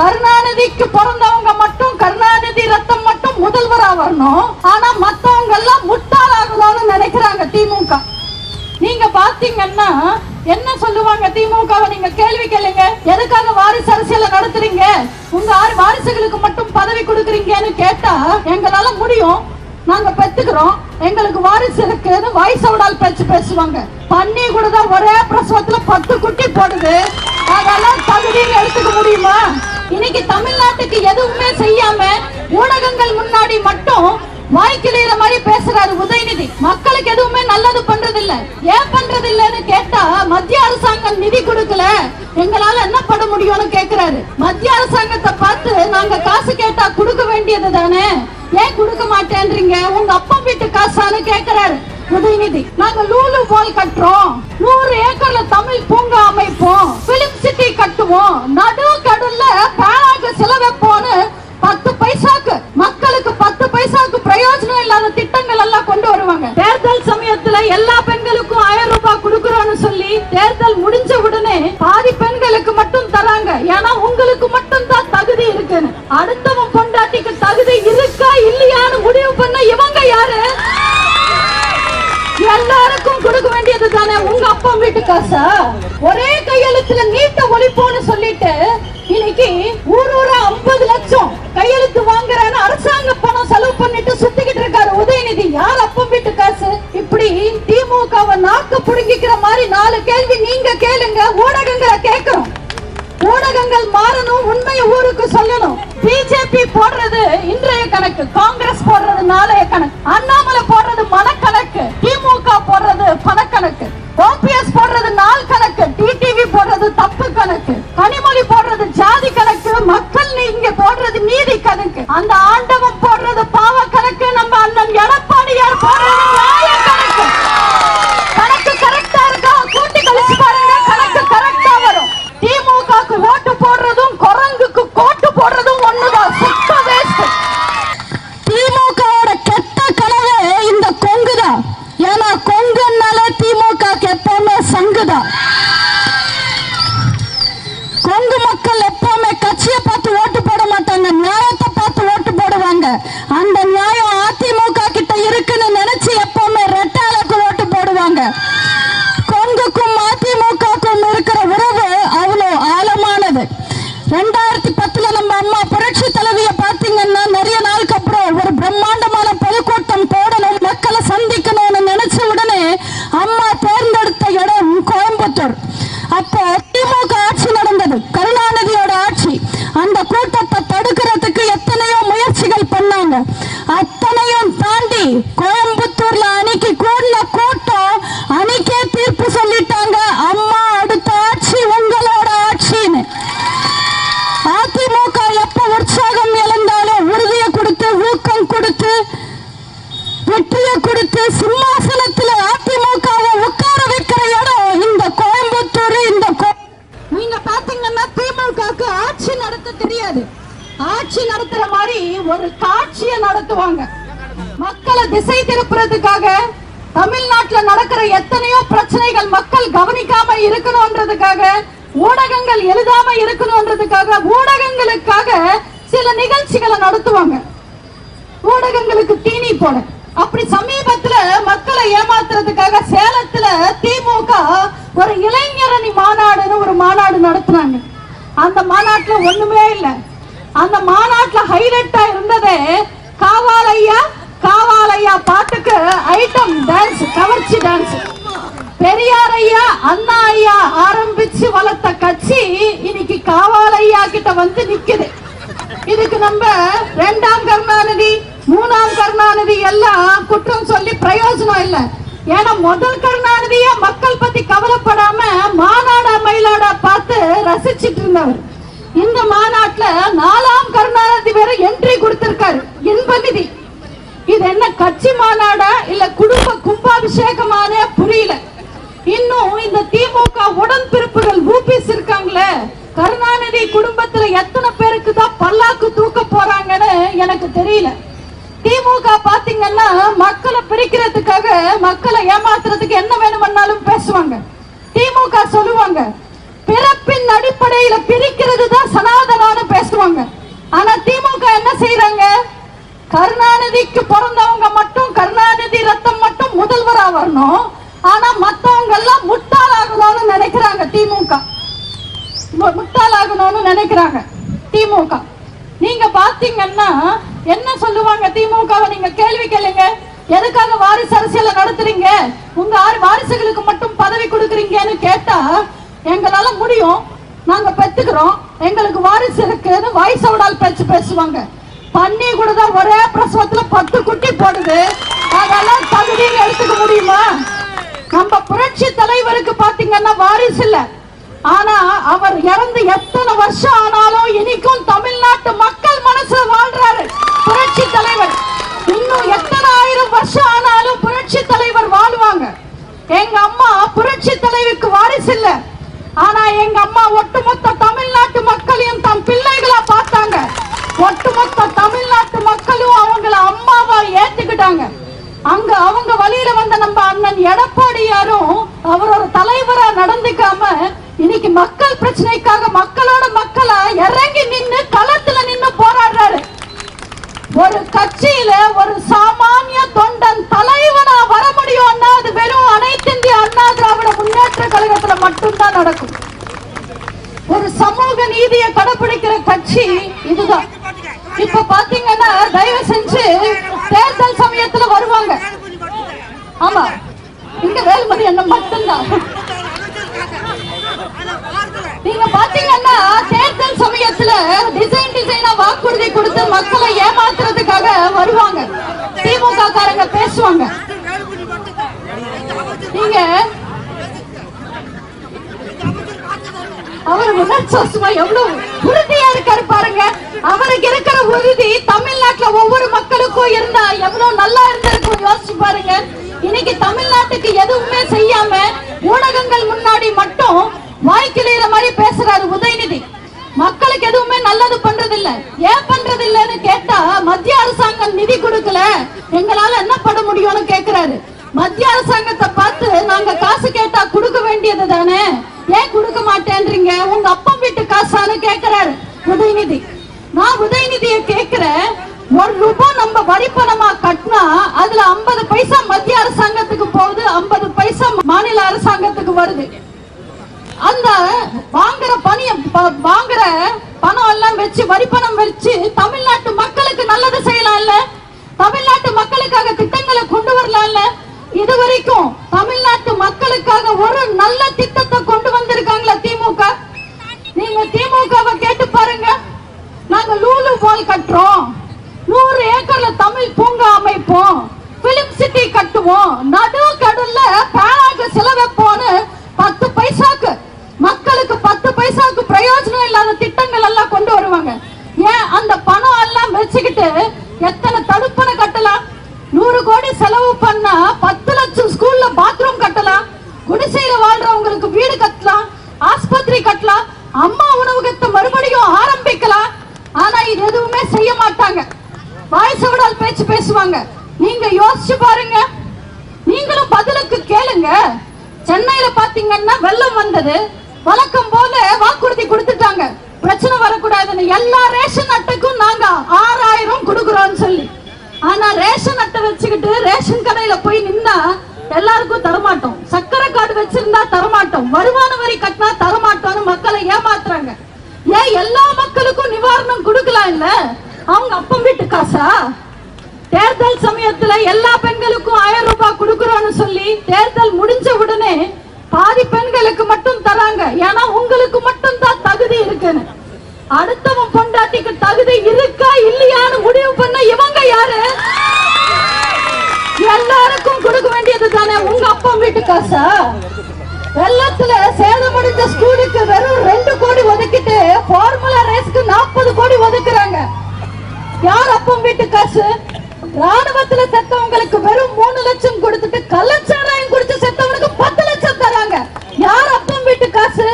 கருணாநிதிக்கு பிறந்தவங்க மட்டும் கருணாநிதி ரத்தம் மட்டும் முதல்வரா வரணும். ஆனா மத்தவங்க எல்லாம் முட்டாளாகணும்னு நினைக்கிறாங்க திமுக. நீங்க பாத்தீங்கன்னா என்ன சொல்லுவாங்க திமுகவை நீங்க கேள்வி கேளுங்க. எதுக்காக வாரிசு அரசியல நடத்துறீங்க? உங்க ஆறு வாரிசுகளுக்கு மட்டும் பதவி கொடுக்குறீங்கன்னு கேட்டா எங்களால முடியும். நாங்க பெத்துக்கிறோம். எங்களுக்கு வாரிசு இருக்குன்னு வயசோடால் பேச்சு பேசுவாங்க. பண்ணி கூட தான் ஒரே பிரசவத்துல பத்து குட்டி போடுது. அதெல்லாம் தகுதின்னு எடுத்துக்க முடியுமா? இன்னைக்கு தமிழ்நாட்டுக்கு எதுவுமே செய்யாம ஊடகங்கள் முன்னாடி மட்டும் வாய்க்கிளையிற மாதிரி பேசுறாரு உதயநிதி. மக்களுக்கு எதுவுமே நல்லது பண்றது இல்ல ஏன் பண்றது இல்லன்னு கேட்டா மத்திய அரசாங்கம் நிதி கொடுக்கல. எங்களால என்ன பண்ண முடியும்னு கேக்குறாரு. மத்திய அரசாங்கத்தை பார்த்து நாங்க காசு கேட்டா கொடுக்க வேண்டியது தானே ஏன் கொடுக்க மாட்டேன்றீங்க? உங்க அப்பா வீட்டு காசான்னு கேக்குறாரு. உதயநிதி நாங்க லூலு போல் கட்டுறோம். நூறு ஏக்கர்ல தமிழ் பூங்கா அமைப்போம். பிலிம் சிட்டி கட்டுவோம். நடு கடல்ல பேனாக்கு செலவைப்போன்னு பத்து பைசாக்கு மக்களுக்கு பத்து பைசாக்கு பிரயோஜனம் இல்லாத திட்டங்கள் எல்லாம் கொண்டு வருவாங்க. தேர்தல் சமயத்துல எல்லா பெண்களுக்கும் ஆயிரம் ரூபாய் கொடுக்கறோம்னு சொல்லி தேர்தல் முடிஞ்ச உடனே பாதி பெண்களுக்கு மட்டும் தராங்க. ஏன்னா உங்களுக்கு மட்டும் தான் தகுதி இருக்குன்னு அடுத்தவன் பொண்டாட்டிக்கு தகுதி இருக்கா இல்லையான்னு முடிவு பண்ண இவங்க யாரு எல்லாருக்கும் கொடுக்க வேண்டியது தானே உங்க அப்பா வீட்டு காசா? ஒரே கையெழுத்துல நீட்ட ஒழிப்போன்னு சொல்லிட்டு இன்னைக்கு ஊர் ஊரா ஐம்பது லட்சம் கையெழுத்து வாங்குறான்னு அரசாங்க பணம் செலவு பண்ணிட்டு சுத்திக்கிட்டு இருக்காரு உதயநிதி. யார் அப்பம் வீட்டு காசு? இப்படி திமுகவை நாக்க புடுங்கிக்கிற சொல்றாங்க. கொங்குக்கும் அதிமுகக்கும் இருக்கிற உறவு அவ்வளோ ஆழமானது. ரெண்டு பத்துல நம்ம அம்மா புரட்சி தலைவிய பாத்தீங்கன்னா நிறைய நாளுக்கு அப்புறம் ஒரு பிரம்மாண்டமான பொதுக்கூட்டம் போடணும் மக்களை சந்திக்கணும்னு நினைச்ச உடனே அம்மா தேர்ந்தெடுத்த இடம் கோயம்புத்தூர் அப்போ திமுக ஆட்சி நடந்தது கருணாநிதியோட ஆட்சி அந்த கூட்டத்தை தடுக்கிறதுக்கு எத்தனையோ முயற்சிகள் பண்ணாங்க அத்தனையும் தாண்டி கோயம்புத்தூர்ல அன்னைக்கு கூடின கூட்டம் அன்னைக்கே தீர்ப்பு சொல்லிட்டாங்க அம்மா அடுத்த ஆட்சி உங்களோட ஆட்சின்னு அதிமுக எப்ப உற்சாகம் இழந்தாலும் உறுதியை கொடுத்து ஊக்கம் கொடுத்து வெற்றியை கொடுத்து சிம்மாசனத்துல அதிமுகவை உட்கார வைக்கிற இடம் இந்த கோயம்புத்தூர் இந்த கோ- நீங்க பாத்தீங்கன்னா திமுகவுக்கு ஆட்சி நடத்த தெரியாது ஆட்சி நடத்துற மாதிரி ஒரு காட்சியை நடத்துவாங்க. மக்களை திசை திருப்புறதுக்காக தமிழ்நாட்டுல நடக்கிற எத்தனையோ பிரச்சனைகள் மக்கள் கவனிக்காம இருக்கணும்ன்றதுக்காக ஊடகங்கள் எழுதாம இருக்கணும்ன்றதுக்காக ஊடகங்களுக்காக சில நிகழ்ச்சிகளை நடத்துவாங்க. ஊடகங்களுக்கு தீனி போட. அப்படி சமீபத்துல மக்களை ஏமாத்துறதுக்காக சேலத்துல திமுக ஒரு இளைஞரணி மாநாடுன்னு ஒரு மாநாடு நடத்துனாங்க. அந்த மாநாட்டுல ஒண்ணுமே இல்ல. அந்த மாநாட்டுல ஹைலைட்டா இருந்ததே பாட்டுக்கு ஐட்டம் டான்ஸ் கவர்ச்சி டான்ஸ் பெரியார் ஐயா அண்ணா ஐயா ஆரம்பிச்சு வளர்த்த கட்சி இன்னைக்கு ஐயா கிட்ட வந்து நிக்குது. இதுக்கு நம்ம ரெண்டாம் கருணாநிதி மூணாம் கருணாநிதி எல்லாம் குற்றம் சொல்லி பிரயோஜனம் இல்ல. ஏன்னா முதல் கருணாநிதிய மக்கள் பத்தி கவலைப்படாம மாநாடா மயிலாடா பார்த்து ரசிச்சிட்டு இருந்தவர். இந்த மாநாட்டுல நாலாம் கருணாநிதி வேற என்ட்ரி கொடுத்திருக்காரு. இது என்ன கட்சி மாநாடா இல்ல குடும்ப கும்பாபிஷேகமானே புரியல. இன்னும் இந்த திமுக உடன்பிறப்புகள் ஊபிஸ் இருக்காங்களே கருணாநிதி குடும்பத்துல எத்தனை பேருக்கு தான் பல்லாக்கு தூக்க போறாங்கன்னு எனக்கு தெரியல. திமுக பாத்தீங்கன்னா மக்களை பிரிக்கிறதுக்காக மக்களை ஏமாத்துறதுக்கு என்ன வேணும்னாலும் பேசுவாங்க. திமுக சொல்லுவாங்க பிறப்பின் அடிப்படையில பிரிக்கிறது தான் சனாதன பேசுவாங்க தாய்க்கு பிறந்தவங்க மட்டும் கருணாநிதி ரத்தம் மட்டும் முதல்வரா வரணும் ஆனா மத்தவங்க எல்லாம் முட்டாளாகணும்னு நினைக்கிறாங்க திமுக. மு- முட்டாளாகணும்னு நினைக்கிறாங்க. திமுக. நீங்க பாத்தீங்கன்னா என்ன சொல்லுவாங்க திமுகவை நீங்க கேள்வி கேளுங்க. எதுக்காக வாரிசு அரசியலை நடத்துறீங்க? உங்க ஆறு வாரிசுகளுக்கு மட்டும் பதவி கொடுக்குறீங்கன்னு கேட்டா எங்களால முடியும். நாங்க பெத்துக்கிறோம். எங்களுக்கு வாரிசு இருக்குன்னு வயசோடால் பேச்சு பேசுவாங்க. பண்ணி கூட தான் ஒரே பிரசவத்துல பத்து குட்டி போடுது. அதெல்லாம் தகுதின்னு எடுத்துக்க முடியுமா? நம்ம புரட்சி தலைவருக்கு பாத்தீங்கன்னா வாரிசு இல்லை. ஆனா அவர் இறந்து எத்தனை வருஷம் ஆனாலும் இனிக்கும் தமிழ்நாட்டு மக்கள் மனசுல வாழ்றாரு. புரட்சி தலைவர். இன்னும் எத்தனை ஆயிரம் வருஷம் ஆனாலும் புரட்சி தலைவர் வாழ்வாங்க. எங்க அம்மா புரட்சி தலைவிக்கு வாரிசு இல்ல. ஆனா எங்க அம்மா ஒட்டுமொத்த தமிழ்நாட்டு மக்களையும் தம் பிள்ளைகளா பார்த்தாங்க. ஒட்டுமொத்த தமிழ்நாட்டு மக்களும் அவங்கள அம்மாவா ஏத்துக்கிட்டாங்க. அங்க அவங்க வழியில வந்த நம்ம அண்ணன் எடப்பாடியாரும் அவரோட தலைவரா நடந்துக்காம இன்னைக்கு மக்கள் பிரச்சனைக்காக மக்களோட மக்களா இறங்கி நின்னு களத்துல நின்னு போராடுறாரு. ஒரு கட்சியில ஒரு சாமானிய தொண்டன் தலைவனா வர முடியும்னா அது வெறும் அனைத்து இந்திய அண்ணா திராவிட முன்னேற்ற கழகத்துல மட்டும்தான் நடக்கும். ஒரு சமூக நீதியை கடைபிடிக்கிற கட்சி இதுதான். இப்ப பாத்தீங்கன்னா தயவு செஞ்சு தேர்தல் சமயத்துல வருவாங்க. ஆமா. இங்க வேலுமணி அண்ணன் மட்டும்தான். நீங்க பாத்தீங்கன்னா தேர்தல் சமயத்துல டிசைன் டிசைனா வாக்குறுதி கொடுத்து மக்களை ஏமாத்துறதுக்காக வருவாங்க. திமுக காரங்க பேசுவாங்க. நீங்க அவர் முன்னேற்றமா எவ்வளவு உறுதியா இருக்காரு பாருங்க. அவருக்கு இருக்கிற உறுதி தமிழ்நாட்டுல ஒவ்வொரு மக்களுக்கும் இருந்தா எவ்வளவு நல்லா இருந்திருக்கும் யோசிச்சு பாருங்க. இன்னைக்கு தமிழ்நாட்டுக்கு எதுவுமே செய்யாம ஊடகங்கள் முன்னாடி மட்டும் வாய்க்கிளையிற மாதிரி பேசுறாரு உதயநிதி. மக்களுக்கு எதுவுமே நல்லது பண்றது இல்ல ஏன் பண்றது இல்லன்னு கேட்டா மத்திய அரசாங்கம் நிதி கொடுக்கல. எங்களால என்ன பண்ண முடியும்னு கேக்குறாரு. மத்திய அரசாங்கத்தை பார்த்து நாங்க காசு கேட்டா கொடுக்க வேண்டியது தானே? ஏன் கொடுக்க மாட்டேன்றீங்க? உங்க அப்பா வீட்டு காசான்னு கேக்குறாரு உதயநிதி. நான் உதயநிதிய கேக்குறேன். ஒரு ரூபாய் நம்ம வரி பணமா கட்டினா அதுல 50 பைசா மத்திய அரசாங்கத்துக்கு போகுது 50 பைசா மாநில அரசாங்கத்துக்கு வருது. அந்த வாங்குற பணிய ப- வாங்குற பணம் எல்லாம் வச்சு வரி பணம் வச்சு தமிழ்நாட்டு மக்களுக்கு நல்லது செய்யலாம்ல? தமிழ்நாட்டு மக்களுக்காக திட்டங்களை கொண்டு வரலாம்ல? இது வரைக்கும் தமிழ்நாட்டு மக்களுக்காக ஒரு நல்ல திட்டத்தை கொண்டு வந்திருக்காங்களா திமுக? நீங்க திமுகவை கேட்டு பாருங்க. நாங்க லூலு பால் கட்டுறோம். நூறு ஏக்கர்ல தமிழ் பூங்கா அமைப்போம். பிலிம் சிட்டி கட்டுவோம். நடு கடல்ல பேனாக்கு செலவைப்போன்னு பத்து பைசாக்கு மக்களுக்கு பத்து பைசாவுக்கு பிரயோஜனம் இல்லாத திட்டங்கள் எல்லாம் கொண்டு வருவாங்க. ஏன்? அந்த பணம் எல்லாம் வச்சுக்கிட்டு எத்தனை தடுப்பணை கட்டலாம்? நூறு கோடி செலவு பண்ணா பத்து லட்சம் ஸ்கூல்ல பாத்ரூம் கட்டலாம். குடிசையில வாழ்றவங்களுக்கு வீடு கட்டலாம். ஆஸ்பத்திரி கட்டலாம். அம்மா உணவகத்தை மறுபடியும் ஆரம்பிக்கலாம். ஆனா இது எதுவுமே செய்ய மாட்டாங்க. வாய்ஸ் விடால் பேச்சு பேசுவாங்க. நீங்க யோசிச்சு பாருங்க. நீங்களும் பதிலுக்கு கேளுங்க. சென்னையில பாத்தீங்கன்னா வெள்ளம் வந்தது. வழக்கம் போல வாக்குறுதி கொடுத்துட்டாங்க. பிரச்சனை வரக்கூடாதுன்னு எல்லா ரேஷன் அட்டைக்கும் நாங்க ஆறாயிரம் கொடுக்குறோம்னு சொல்லி. ஆனா ரேஷன் அட்டை வச்சுக்கிட்டு ரேஷன் கடையில போய் நின்னா எல்லாருக்கும் தரமாட்டோம். சக்கரை கார்டு வச்சிருந்தா தரமாட்டோம். வருமான வரி கட்டினா தரமாட்டோம்னு மக்களை ஏமாத்துறாங்க. ஏன் எல்லா மக்களுக்கும் நிவாரணம் கொடுக்கலாம் இல்ல? அவங்க அப்பம் வீட்டு காசா? தேர்தல் சமயத்துல எல்லா பெண்களுக்கும் ஆயிரம் ரூபாய் கொடுக்கறோம்னு சொல்லி தேர்தல் முடிஞ்ச உடனே பாதி பெண்களுக்கு மட்டும் தராங்க. ஏன்னா உங்களுக்கு மட்டும் தான் தகுதி இருக்குன்னு. அடுத்தவன் பொண்டாட்டிக்கு தகுதி இருக்கா இல்லையான்னு முடிவு பண்ண இவங்க யாரு? எல்லாருக்கும் கொடுக்க வேண்டியது தானே உங்க அப்பா வீட்டு காசா வெள்ளத்துல சேதமடைஞ்ச ஸ்கூலுக்கு வெறும் ரெண்டு கோடி ஒதுக்கிட்டு ஃபார்முலா ரேஸ்க்கு நாற்பது கோடி ஒதுக்குறாங்க. யார் அப்பம் வீட்டு காசு ராணுவத்துல செத்தவங்களுக்கு வெறும் மூணு லட்சம் கொடுத்துட்டு கள்ளச்சாராயம் யார் அப்பம் வீட்டு காசு?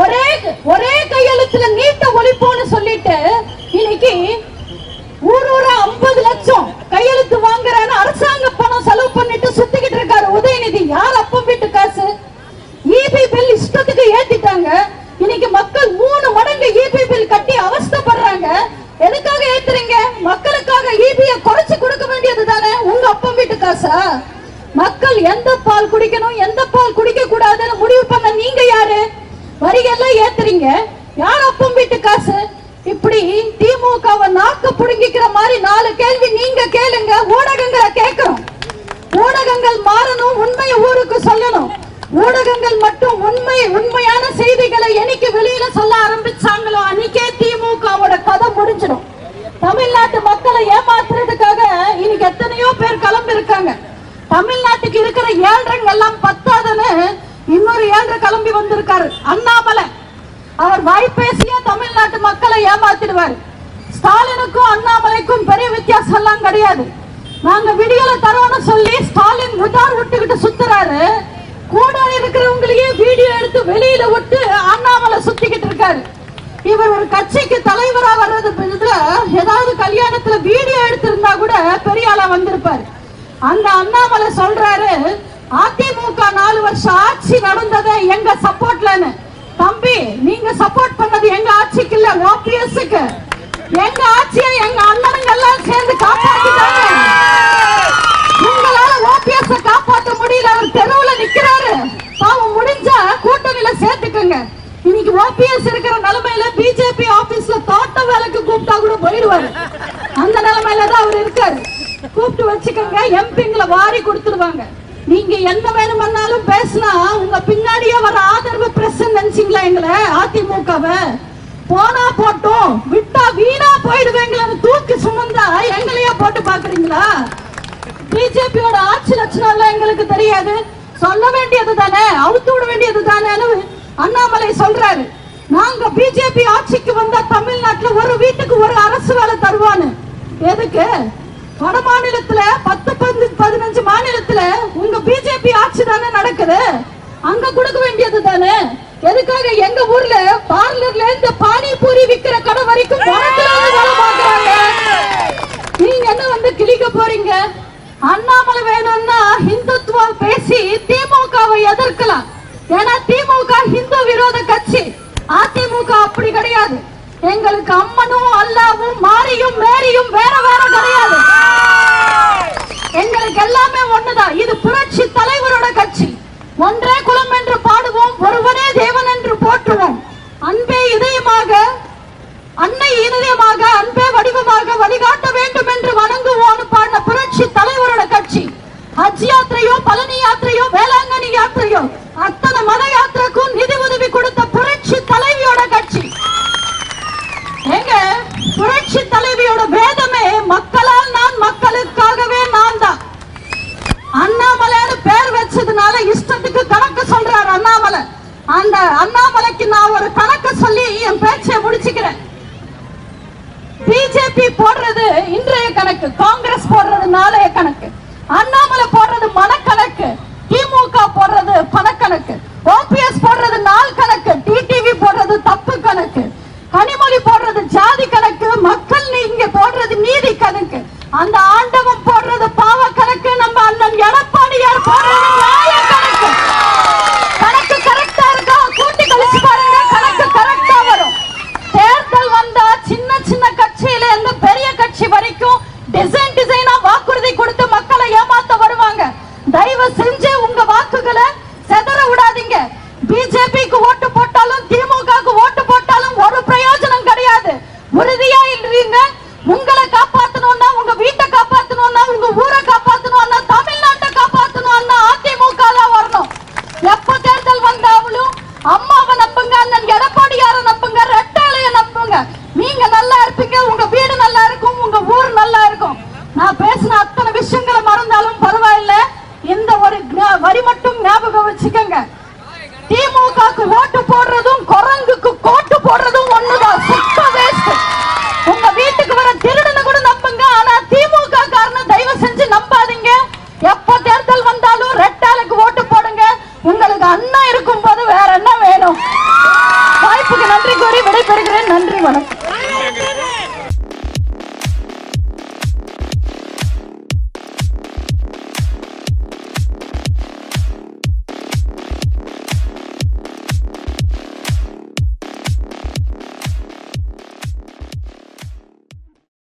ஒரே ஒரே கையெழுத்துல நீட்ட ஒழிப்போன்னு சொல்லிட்டு இன்னைக்கு ஊர் ஊரா ஐம்பது லட்சம் கையெழுத்து வாங்குறான்னு அரசாங்க பணம் செலவு பண்ணிட்டு சுத்திக்கிட்டு இருக்காரு உதயநிதி. யார் அப்பம் வீட்டு காசு? இபி பில் இஷ்டத்துக்கு ஏத்திட்டாங்க. இன்னைக்கு மக்கள் மூணு மடங்கு இபி பில் கட்டி அவஸ்தைப்படுறாங்க. எதுக்காக ஏத்துறீங்க? மக்களுக்காக இபிய குறைச்சு கொடுக்க வேண்டியது தானே உங்கள் அப்பம் வீட்டு காசா? மக்கள் எந்த பால் குடிக்கணும் எந்த பால் குடிக்க கூடாதுன்னு முடிவு பண்ண நீங்க யாரு? வரிகள்லாம் ஏத்துறீங்க. யார் அப்பம் வீட்டு காசு? இப்படி திமுகவை நாக்க புடுங்கிக்கிற மாதிரி நாலு கேள்வி நீங்க கேளுங்க. ஊடகங்களை கேட்கிறோம். ஊடகங்கள் மாறணும் உண்மையை ஊருக்கு சொல்லணும். ஊடகங்கள் மட்டும் உண்மை உண்மையான செய்திகளை எனக்கு வெளியில சொல்ல ஆரம்பிச்சாங்களோ அன்னைக்கே திமுகவோட கதை முடிஞ்சிடும். தமிழ்நாட்டு மக்களை ஏமாத்துறதுக்காக இன்னைக்கு எத்தனையோ பேர் கிளம்பி இருக்காங்க தமிழ்நாட்டுக்கு இருக்கிற ஏழ்றங்க எல்லாம் பத்தாதுன்னு இன்னொரு ஏழ்ற கிளம்பி வந்திருக்காரு. அண்ணாமலை. அவர் வாய்ப்பேசிய தமிழ்நாட்டு மக்களை ஏமாத்திடுவார். ஸ்டாலினுக்கும் அண்ணாமலைக்கும் பெரிய வித்தியாசம் எல்லாம் கிடையாது. நாங்க விடியல தரோம்னு சொல்லி ஸ்டாலின் உதார் விட்டுக்கிட்டு சுத்துறாரு. கூட இருக்கிறவங்களையே வீடியோ எடுத்து வெளியில விட்டு அண்ணாமலை சுத்திக்கிட்டு இருக்காரு. இவர் ஒரு கட்சிக்கு தலைவரா வர்றது இதுல ஏதாவது கல்யாணத்துல வீடியோ எடுத்திருந்தா கூட பெரிய ஆளா வந்திருப்பாரு. அந்த அண்ணாமலை சொல்றாரு அதிமுக நாலு வருஷம் ஆட்சி நடந்தது எங்க சப்போர்ட்லன்னு தம்பி நீங்க சப்போர்ட் பண்ணது எங்க ஆட்சிக்கு இல்ல ஓபிஎஸ்க்கு. எங்க ஆட்சியை எங்க அண்ணனுங்க எல்லாம் சேர்ந்து காப்பாத்திட்டாங்க. உங்களால ஓபிஎஸ் காப்பாத்த முடியல அவர் தெருவுல நிக்கிறாரு. பாவம் முடிஞ்சா கூட்டணியில சேர்த்துக்கங்க. இன்னைக்கு ஓபிஎஸ் இருக்கிற நிலைமையில பிஜேபி ஆபீஸ்ல தோட்ட வேலைக்கு கூப்பிட்டா கூட போயிடுவாரு. அந்த நிலைமையில தான் அவர் இருக்காரு. கூப்பிட்டு வச்சுக்கோங்க. எம்பிங்களை வாரி கொடுத்துருவாங்க. நீங்க என்ன வேணுமன்னாலும் பேசினா உங்க பின்னாடியே வர ஆதரவு பிரஸ் நினைச்சிங்களா எங்களை? அதிமுகவை. போனா போட்டோம். விட்டா வீணா போயிடுவேங்களன்னு தூக்கி சுமந்தா எங்களையே போட்டு பாக்குறீங்களா பிஜேபியோட ஆட்சி லட்சணம் எல்லாம் எங்களுக்கு தெரியாது. சொல்ல வேண்டியது தானே? அவுத்து விட வேண்டியது தானே அண்ணாமலை சொல்றாரு. நாங்க பிஜேபி ஆட்சிக்கு வந்தா தமிழ்நாட்டுல ஒரு வீட்டுக்கு ஒரு அரசு வேலை தருவான்னு. எதுக்கு? வட மாநிலத்துல பத்து பதினஞ்சு மாநிலத்துல உங்க பிஜேபி ஆட்சி தானே நடக்குது? அங்க கொடுக்க வேண்டியது தானே? எதுக்காக எங்க ஊர்ல பார்லர்ல இந்த பானிபூரி விக்கிற கடை வரைக்கும் நீங்க என்ன வந்து கிழிக்க போறீங்க? அண்ணாமலை வேணும்னா ஹிந்துத்துவம் பேசி திமுகவை எதிர்க்கலாம். ஏன்னா திமுக ஹிந்து விரோத கட்சி. அதிமுக அப்படி கிடையாது. எங்களுக்கு அம்மனும் அல்லாவும் மாரியும் மேரியும் வேற வேற கிடையாது. எங்களுக்கு எல்லாமே ஒண்ணுதான். இது புரட்சி தலைவரோட கட்சி. ஒன்றே குலம் என்று பாடுவோம் ஒருவனே தேவன் என்று போற்றுவோம். அன்பே இதயமாக அன்னை இதயமாக அன்பே வடிவமாக வழிகாட்ட வேண்டும் என்று வணங்குவோம் பாடின புரட்சி தலைவரோட கட்சி. ஹஜ் யாத்திரையோ பல யாத்திரையோ வேளாங்கண்ணி யாத்திரையோ அத்தனை மத யாத்திரைக்கும் நிதி உதவி கொடுத்த புரட்சி தலைவியோட கட்சி எங்க புரட்சி தலைவியோட வேதமே மக்களால் நான் மக்களுக்காகவே நான் தான் அண்ணாமலைன்னு பேர் வச்சதுனால இஷ்டத்துக்கு கணக்கு சொல்றாரு அண்ணாமலை அந்த அண்ணாமலைக்கு நான் ஒரு கணக்கு சொல்லி என் பேச்சை முடிச்சுக்கிறேன். பிஜேபி போடுறது இன்றைய கணக்கு காங்கிரஸ் போடுறது நாளைய கணக்கு அண்ணாமலை போடுறது மனக்கணக்கு திமுக போடுறது பணக்கணக்கு ஓபிஎஸ் போடுறது நாள் கணக்கு டிடிவி போடுறது தப்பு கணக்கு கனிமொழி போடுறது ஜாதி கணக்கு மக்கள் நீங்க போடுறது நீதி கணக்கு அந்த ஆண்டவன் போடுறது